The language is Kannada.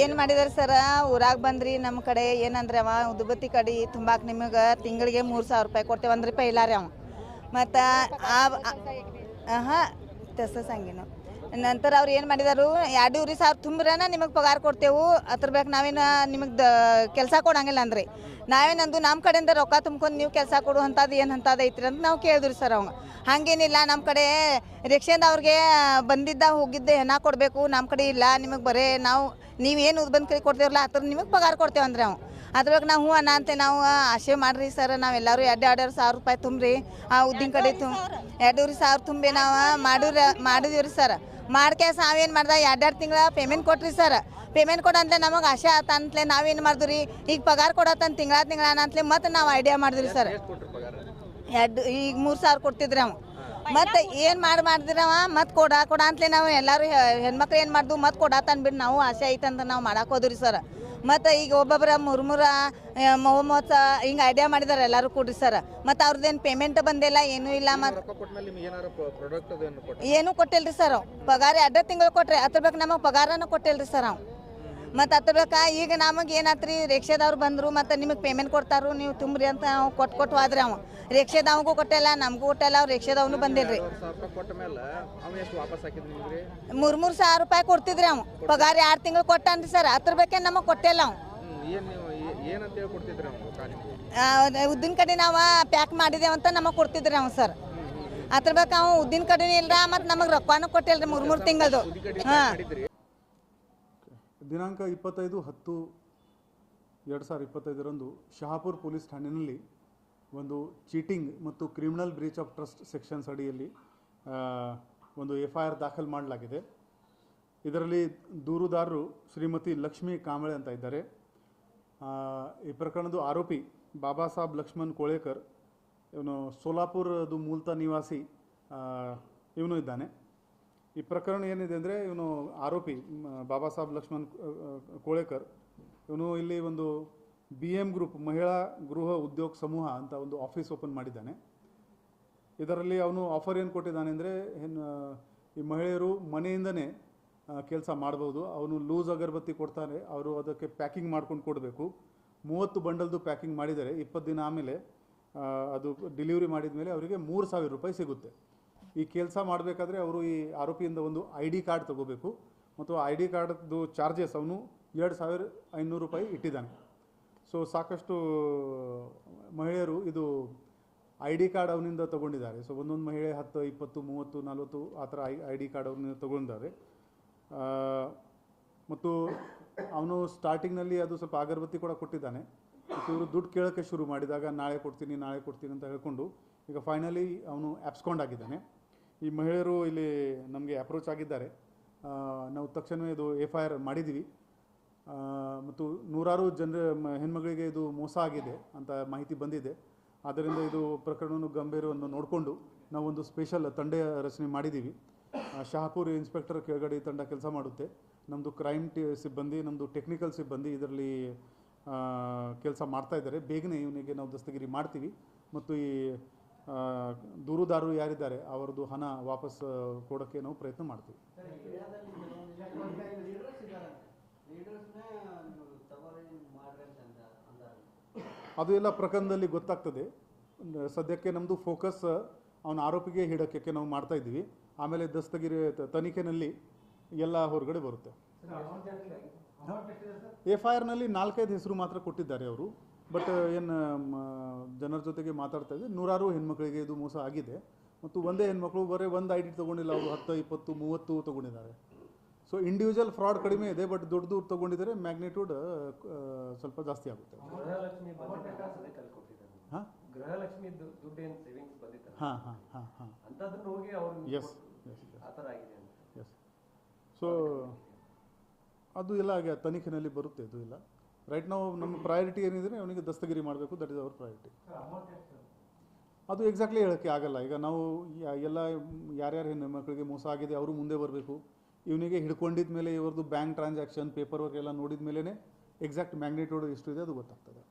ಏನು ಮಾಡಿದಾರೆ ಸರ್? ಊರಾಗ ಬಂದ್ರಿ ನಮ್ಮ ಕಡೆ ಏನಂದ್ರೆ ಅವ ಉದುಬತ್ತಿ ಕಡಿ ತುಂಬಾಕ್ ನಿಮಗೆ ತಿಂಗಳಿಗೆ ಮೂರು ಸಾವಿರ ರೂಪಾಯಿ ಕೊಡ್ತೇವೆ ಅಂದ್ರೆ ಪೈಲಾರಿ ಅವ. ಮತ್ತು ಆ ತಸ ನಂತರ ಅವ್ರು ಏನು ಮಾಡಿದಾರು ಎರಡೂವರೆ ಸಾವಿರ ತುಂಬ್ರನ ನಿಮಗೆ ಪಗಾರ ಕೊಡ್ತೇವು ಅದ್ರ ಬೇಕು ನಾವೇನು ನಿಮಗೆ ದ ಕೆಲಸ ಕೊಡಂಗಿಲ್ಲ ಅಂದ್ರಿ. ನಾವೇನಂದು ನಮ್ಮ ಕಡೆಯಿಂದ ರೊಕ್ಕ ತುಂಬ್ಕೊಂಡು ನೀವು ಕೆಲಸ ಕೊಡು ಅಂಥದ್ದು ಏನು ಅಂಥದ್ದು ಐತ್ರಿ ಅಂತ ನಾವು ಕೇಳಿದ್ರಿ ಸರ್ ಅವಂಗ. ಹಾಗೇನಿಲ್ಲ ನಮ್ಮ ಕಡೆ ರಿಕ್ಷಾದವ್ರಿಗೆ ಬಂದಿದ್ದ ಹೋಗಿದ್ದೆ ಹೆಣ ಕೊಡಬೇಕು ನಮ್ಮ ಕಡೆ ಇಲ್ಲ ನಿಮಗೆ ಬರೇ ನಾವು ನೀವೇನು ಬಂದು ಕೈ ಕೊಡ್ತೇವಲ್ಲ ಆ ಥರ ನಿಮಗೆ ಪಗಾರ ಕೊಡ್ತೇವೆ ಅಂದ್ರೆ ಅವ್ನು ಅದ್ರ ಬಗ್ಗೆ ನಾವು ಹ್ಞೂ ಅನ್ನ ಅಂತ ನಾವು ಆಶೆ ಮಾಡ್ರಿ ಸರ್ ನಾವೆಲ್ಲರೂ ಎರಡು ಎರಡು ಸಾವಿರ ರೂಪಾಯಿ ತುಂಬ್ರಿ ಆ ಉದ್ದಿನ ಕಡೆ ತುಂಬ ಎರಡೂವರೆ ಸಾವಿರ? ತುಂಬಿ ನಾವು ಮಾಡಿರ ಮಾಡಿದೀವಿ ಸರ್. ಮಾಡ್ಕೆ ನಾವೇನು ಮಾಡ್ದೆ? ಎರಡೆರಡು ತಿಂಗಳ ಪೇಮೆಂಟ್ ಕೊಟ್ರಿ ಸರ್ ಪೇಮೆಂಟ್ ಕೊಡಂತ್ಲೆ ನಮಗೆ ಆಶೆ ಆತ ಅಂತಲೇ ನಾವೇನು ಮಾಡಿದ್ರಿ? ಈಗ ಪಗಾರ ಕೊಡತ್ತಂತ ತಿಂಗಳ ತಿಂಗಳ ಅಂತಲೇ ಮತ್ತೆ ನಾವು ಐಡಿಯಾ ಮಾಡಿದ್ರಿ ಸರ್ ಎರಡು ಈಗ ಮೂರು ಸಾವಿರ ಕೊಡ್ತಿದ್ರಿ ಅವ. ಮತ್ತೆ ಏನು ಮಾಡಿ ಮಾಡಿದ್ರವ ಮತ್ತೆ ಕೊಡ ಕೊಡ ಅಂತಲೇ ನಾವು ಎಲ್ಲರೂ ಹೆಣ್ಮಕ್ಳು ಏನು ಮಾಡ್ದು? ಮತ್ತೆ ಬಿಟ್ಟು ನಾವು ಆಸೆ ಐತಂತ ನಾವು ಮಾಡಕ್ಕೆ ಹೋದ್ರಿ ಸರ್ ಮತ್ತು ಈಗ ಒಬ್ಬೊಬ್ಬರ ಮುರ್ಮುರ ಮೊಹಮ್ಮದ್ ಹಿಂಗೆ ಐಡಿಯಾ ಮಾಡಿದಾರೆ ಎಲ್ಲರೂ ಕೂಡ್ರಿ ಸರ್ ಮತ್ತು ಅವ್ರದ್ದೇನು ಪೇಮೆಂಟ್ ಬಂದಿಲ್ಲ ಏನೂ ಇಲ್ಲ ಮತ್ತು ಏನೂ ಕೊಟ್ಟಿಲ್ಲ ರೀ ಕೊಟ್ಟಿಲ್ರಿ ಸರ್ ಅವ್ ಪಗಾರ ಎರಡು ತಿಂಗಳು ಕೊಟ್ಟರೆ ಅದ್ರ ಬೇಕು ನಮಗೆ ಪಗಾರನೂ ರೀ ಸರ್ ಅವ್ ಮತ್ತು ಅದ್ರ ಬೇಕಾ ಈಗ ನಮಗೆ ಏನಾತ್ರಿ ರಿಕ್ಷಾದವ್ರು ಬಂದರು ಮತ್ತು ನಿಮಗೆ ಪೇಮೆಂಟ್ ಕೊಡ್ತಾರು ನೀವು ತುಂಬ್ರಿ ಅಂತ ಅವ್ ಕೊಟ್ಟು ಕೊಟ್ಟು ಹೋದ್ರೆ ಅವ. ರಿಕ್ಷಾದವಗೂ ಕೊಟ್ಟಲ್ಲ ನಮಗೂ ಕೊಟ್ಟಲ್ಲ ಅವ್ರು ರಿಕ್ಷಾದವನು ಬಂದಿಲ್ರಿ. ಮೂರು ಮೂರು ಸಾವಿರ ರೂಪಾಯಿ ಕೊಡ್ತಿದ್ರಿ ಅವ. ಪಗಾರ ಎರಡು ತಿಂಗಳು ಕೊಟ್ಟನ್ರಿ ಸರ್ ಅದ್ರ ಬೇಕೇ ನಮಗೆ ಕೊಟ್ಟಿಲ್ಲ ಅವ್. ನೀವು ಉದ್ದಿನ ಕಡೆ ನಾವು ಪ್ಯಾಕ್ ಮಾಡಿದೇವೆ ಅಂತ ನಮಗೆ ಕೊಡ್ತಿದ್ರಿ ಅವ ಸರ್. ಅದ್ರ ಬೇಕು ಅವ ಉದ್ದಿನ ಕಡೆ ಇಲ್ಲ ಮತ್ತು ನಮಗೆ ರೊಕ್ಕನೂ ಕೊಟ್ಟಿಲ್ರಿ ಮೂರು ಮೂರು ತಿಂಗಳದು. ಹಾಂ. ದಿನಾಂಕ ಇಪ್ಪತ್ತೈದು ಹತ್ತು ಎರಡು ಸಾವಿರದ ಇಪ್ಪತ್ತೈದರಂದು ಶಹಾಪುರ್ ಪೊಲೀಸ್ ಠಾಣೆಯಲ್ಲಿ ಒಂದು ಚೀಟಿಂಗ್ ಮತ್ತು criminal breach of trust sections ಅಡಿಯಲ್ಲಿ ಒಂದು ಎಫ್ ಐ ಆರ್ ದಾಖಲು ಮಾಡಲಾಗಿದೆ. ಇದರಲ್ಲಿ ದೂರುದಾರರು ಶ್ರೀಮತಿ ಲಕ್ಷ್ಮೀ ಕಾಂಬಳೆ ಅಂತ ಇದ್ದಾರೆ. ಈ ಪ್ರಕರಣದ ಆರೋಪಿ ಬಾಬಾ ಸಾಹೇಬ್ ಲಕ್ಷ್ಮಣ್ ಕೋಳೇಕರ್, ಇವನು ಸೋಲಾಪುರದು ಮೂಲತ ನಿವಾಸಿ ಇವನು ಇದ್ದಾನೆ. ಈ ಪ್ರಕರಣ ಏನಿದೆ ಅಂದರೆ ಇವನು ಆರೋಪಿ ಬಾಬಾ ಸಾಹೇಬ್ ಲಕ್ಷ್ಮಣ್ ಕೋಳೇಕರ್. ಇವನು ಇಲ್ಲಿ ಒಂದು ಬಿ ಎಂ ಗ್ರೂಪ್, ಮಹಿಳಾ ಗೃಹ ಉದ್ಯೋಗ ಸಮೂಹ ಅಂತ ಒಂದು ಆಫೀಸ್ ಓಪನ್ ಮಾಡಿದ್ದಾನೆ. ಇದರಲ್ಲಿ ಅವನು ಆಫರ್ ಏನು ಕೊಟ್ಟಿದ್ದಾನೆ ಅಂದರೆ ಈ ಮಹಿಳೆಯರು ಮನೆಯಿಂದನೇ ಕೆಲಸ ಮಾಡ್ಬೋದು. ಅವನು ಲೂಸ್ ಅಗರಬತ್ತಿ ಕೊಡ್ತಾನೆ. ಅವರು ಅದಕ್ಕೆ ಪ್ಯಾಕಿಂಗ್ ಮಾಡ್ಕೊಂಡು ಕೊಡಬೇಕು. ಮೂವತ್ತು ಬಂಡಲ್ದು ಪ್ಯಾಕಿಂಗ್ ಮಾಡಿದರೆ ಇಪ್ಪತ್ತು ದಿನ ಆಮೇಲೆ ಅದು ಡೆಲಿವರಿ ಮಾಡಿದ ಮೇಲೆ ಅವರಿಗೆ ಮೂರು ಸಾವಿರ ರೂಪಾಯಿ ಸಿಗುತ್ತೆ. ಈ ಕೆಲಸ ಮಾಡಬೇಕಾದ್ರೆ ಅವರು ಈ ಆರೋಪಿಯಿಂದ ಒಂದು ಐ ಡಿ ಕಾರ್ಡ್ ತಗೋಬೇಕು. ಮತ್ತು ಐ ಡಿ ಕಾರ್ಡ್ದು ಚಾರ್ಜಸ್ ಅವನು ಎರಡು ಸಾವಿರ ಐನೂರು ರೂಪಾಯಿ ಇಟ್ಟಿದ್ದಾನೆ. ಸೊ ಸಾಕಷ್ಟು ಮಹಿಳೆಯರು ಇದು ಐ ಡಿ ಕಾರ್ಡ್ ಅವನಿಂದ ತಗೊಂಡಿದ್ದಾರೆ. ಸೊ ಒಂದೊಂದು ಮಹಿಳೆ ಹತ್ತು, ಇಪ್ಪತ್ತು, ಮೂವತ್ತು, ನಲವತ್ತು ಆ ಥರ ಐ ಐ ಡಿ ಕಾರ್ಡ್ ಅವನಿಂದ ತೊಗೊಂಡಿದ್ದಾರೆ. ಮತ್ತು ಅವನು ಸ್ಟಾರ್ಟಿಂಗ್ನಲ್ಲಿ ಅದು ಸ್ವಲ್ಪ ಅಗರಬತ್ತಿ ಕೂಡ ಕೊಟ್ಟಿದ್ದಾನೆ. ಮತ್ತು ಇವರು ದುಡ್ಡು ಕೇಳೋಕ್ಕೆ ಶುರು ಮಾಡಿದಾಗ, ನಾಳೆ ಕೊಡ್ತೀನಿ ನಾಳೆ ಕೊಡ್ತೀನಿ ಅಂತ ಹೇಳ್ಕೊಂಡು ಈಗ ಫೈನಲಿ ಅವನು ಆ್ಯಪ್ಸ್ಕೊಂಡಾಗಿದ್ದಾನೆ ಈ ಮಹಿಳೆಯರು ಇಲ್ಲಿ ನಮಗೆ ಅಪ್ರೋಚ್ ಆಗಿದ್ದಾರೆ. ನಾವು ತಕ್ಷಣವೇ ಇದು ಎಫ್ ಐ ಆರ್ ಮಾಡಿದ್ದೀವಿ ಮತ್ತು ನೂರಾರು ಜನರ ಹೆಣ್ಮಗಳಿಗೆ ಇದು ಮೋಸ ಆಗಿದೆ ಅಂತ ಮಾಹಿತಿ ಬಂದಿದೆ. ಆದ್ದರಿಂದ ಇದು ಪ್ರಕರಣವನ್ನು ಗಂಭೀರವನ್ನು ನೋಡಿಕೊಂಡು ನಾವೊಂದು ಸ್ಪೆಷಲ್ ತಂಡ ರಚನೆ ಮಾಡಿದ್ದೀವಿ. ಶಹಾಪುರ್ ಇನ್ಸ್ಪೆಕ್ಟರ್ ಕೆಳಗಡೆ ತಂಡ ಕೆಲಸ ಮಾಡುತ್ತೆ. ನಮ್ಮದು ಕ್ರೈಮ್ ಟಿ, ಸಿಬ್ಬಂದಿ ನಮ್ಮದು ಟೆಕ್ನಿಕಲ್ ಸಿಬ್ಬಂದಿ ಇದರಲ್ಲಿ ಕೆಲಸ ಮಾಡ್ತಾ ಇದ್ದಾರೆ. ಬೇಗನೆ ಇವನಿಗೆ ನಾವು ದಸ್ತಗಿರಿ ಮಾಡ್ತೀವಿ. ಮತ್ತು ಈ ದೂರುದಾರರು ಯಾರಿದ್ದಾರೆ ಅವರದ್ದು ಹಣ ವಾಪಸ್ ಕೊಡೋಕ್ಕೆ ನಾವು ಪ್ರಯತ್ನ ಮಾಡ್ತೀವಿ. ಅದು ಎಲ್ಲ ಪ್ರಕರಣದಲ್ಲಿ ಗೊತ್ತಾಗ್ತದೆ. ಸದ್ಯಕ್ಕೆ ನಮ್ಮದು ಫೋಕಸ್ ಅವನ ಆರೋಪಿಗೆ ಹಿಡಕ್ಕೆ ನಾವು ಮಾಡ್ತಾ ಇದ್ದೀವಿ. ಆಮೇಲೆ ದಸ್ತಗಿರಿ ತನಿಖೆನಲ್ಲಿ ಎಲ್ಲ ಹೊರಗಡೆ ಬರುತ್ತೆ. ಎಫ್ ಐ ಆರ್ನಲ್ಲಿ ನಾಲ್ಕೈದು ಹೆಸರು ಮಾತ್ರ ಕೊಟ್ಟಿದ್ದಾರೆ ಅವರು. ಬಟ್ ಏನು ಜನರ ಜೊತೆಗೆ ಮಾತಾಡ್ತಾ ಇದ್ದೆ. ನೂರಾರು ಹೆಣ್ಮಕ್ಳಿಗೆ ಇದು ಮೋಸ ಆಗಿದೆ. ಮತ್ತು ಒಂದೇ ಹೆಣ್ಮಕ್ಳು ಬರೀ ಒಂದು ಐ ಡಿ ತೊಗೊಂಡಿಲ್ಲ ಅವರು ಹತ್ತು ಇಪ್ಪತ್ತು ಮೂವತ್ತು ತೊಗೊಂಡಿದ್ದಾರೆ. ಸೊ ಇಂಡಿವಿಜುವಲ್ ಫ್ರಾಡ್ ಕಡಿಮೆ ಇದೆ ಬಟ್ ದೊಡ್ಡದು ತೊಗೊಂಡಿದ್ದಾರೆ ಮ್ಯಾಗ್ನಿಟ್ಯೂಡ್ ಸ್ವಲ್ಪ ಜಾಸ್ತಿ ಆಗುತ್ತೆ. ಹಾಂ? ಹಾಂ ಹಾಂ ಹಾಂ ಹಾಂ. ಅಂತದನ್ನ ಹೋಗಿ ಅವ್ರು ಎಸ್ ಎಸ್ ಸೊ ಅದು ಎಲ್ಲ ಹಾಗೆ ತನಿಖೆನಲ್ಲಿ ಬರುತ್ತೆ ಇದು ಇಲ್ಲ ರೈಟ್ ನಾವು ನಮ್ಮ ಪ್ರಯಾರಿಟಿ ಏನಿದ್ರೆ ಅವನಿಗೆ ದಸ್ತಗಿರಿ ಮಾಡಬೇಕು. ದಟ್ ಇಸ್ ಅವರ್ ಪ್ರಯಾರಿಟಿ ಅದು ಎಕ್ಸಾಕ್ಟ್ಲಿ ಹೇಳೋಕ್ಕೆ ಆಗಲ್ಲ. ಈಗ ನಾವು ಎಲ್ಲ ಯಾರ್ಯಾರು ಹೆಣ್ಣು ಮಕ್ಕಳಿಗೆ ಮೋಸ ಆಗಿದೆ, ಅವರು ಮುಂದೆ ಬರಬೇಕು. ಇವನಿಗೆ ಹಿಡ್ಕೊಂಡಿದ ಮೇಲೆ ಇವ್ರದ್ದು ಬ್ಯಾಂಕ್ ಟ್ರಾನ್ಸಾಕ್ಷನ್ ಪೇಪರ್ ವರ್ಕ್ ಎಲ್ಲ ನೋಡಿದ ಮೇಲೇ ಎಕ್ಸಾಕ್ಟ್ ಮ್ಯಾಗ್ನಿಟ್ಯೂಡ್ ಎಷ್ಟು ಇದೆ ಅದು ಗೊತ್ತಾಗ್ತದೆ.